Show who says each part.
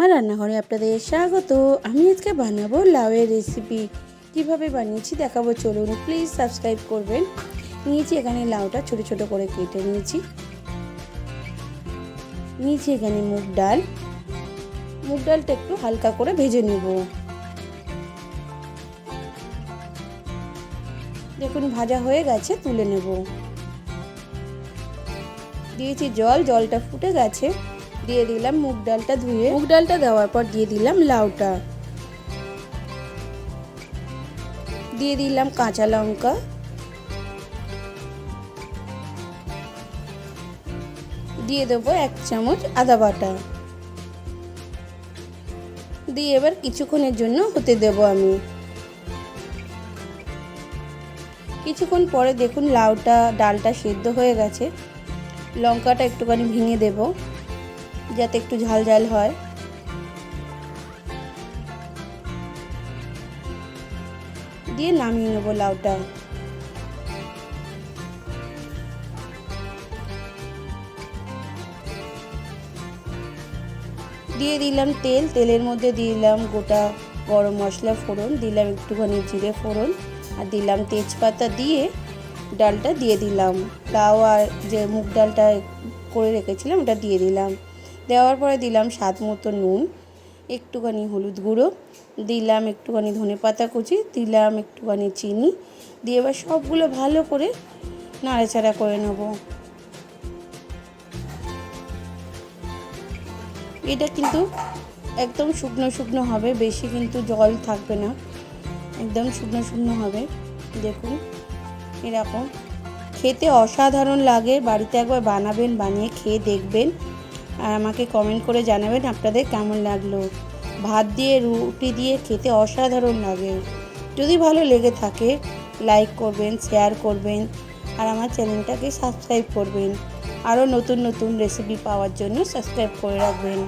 Speaker 1: আমার রান্নাঘরে আপনাদের স্বাগত। আমি আজকে বানাবো লাউয়ের রেসিপি কীভাবে বানিয়েছি দেখাবো, চলুন প্লিজ সাবস্ক্রাইব করবেন। নিয়েছি এখানে লাউটা ছোট ছোট করে কেটে নিয়েছি। নিয়েছি এখানে মুগ ডাল। মুগ ডালটা একটু হালকা করে ভেজে নেব। দেখুন, ভাজা হয়ে গেছে, তুলে নেব। দিয়েছি জল, জলটা ফুটে গেছে। দিয়ে দিলাম মুগ ডালটা ধুয়ে। মুগ ডালটা দেওয়ার পর দিয়ে দিলাম লাউটা। দিয়ে দিলাম কাঁচা লঙ্কা। দিয়ে দেবো এক চামচ আদা বাটা। দিয়ে এবার কিছুক্ষণের জন্য হতে দেব আমি। কিছুক্ষণ পরে দেখুন লাউটা, ডালটা সেদ্ধ হয়ে গেছে। লঙ্কাটা একটুখানি ভেঙে দেব। যাতে একটু ঝাল ঝাল হয়। দিয়ে নামিয়ে নেব লাউটা। দিয়ে দিলাম তেল, তেলের মধ্যে দিলাম গোটা গরম মশলা ফোড়ন, দিলাম একটুখানি জিরে ফোড়ন, আর দিলাম তেজপাতা দিয়ে ডালটা দিয়ে দিলাম। লাউ আর যে মুগ ডালটা করে রেখেছিলাম ওটা দিয়ে দিলাম। দেওয়ার পরে দিলাম স্বাদ মতো নুন, একটুখানি হলুদ গুঁড়ো, দিলাম একটুখানি ধনে পাতা কুচি, দিলাম একটুখানি চিনি, দিয়ে এবার সবগুলো ভালো করে নাড়াচাড়া করে নেব। এটা কিন্তু একদম শুকনো শুকনো হবে, বেশি কিন্তু জল থাকবে না, একদম শুকনো শুকনো হবে। দেখুন, এরকম। খেতে অসাধারণ লাগে, বাড়িতে একবার বানাবেন, বানিয়ে খেয়ে দেখবেন। আর আমাকে কমেন্ট করে জানাবেন আপনাদের কেমন লাগল। ভাত দিয়ে, রুটি দিয়ে খেতে অসাধারণ লাগে। যদি ভালো লেগে থাকে লাইক করবেন শেয়ার করবেন, আর আমার চ্যানেলটাকে সাবস্ক্রাইব করবেন। আরও নতুন নতুন রেসিপি পাওয়ার জন্য সাবস্ক্রাইব করে রাখবেন।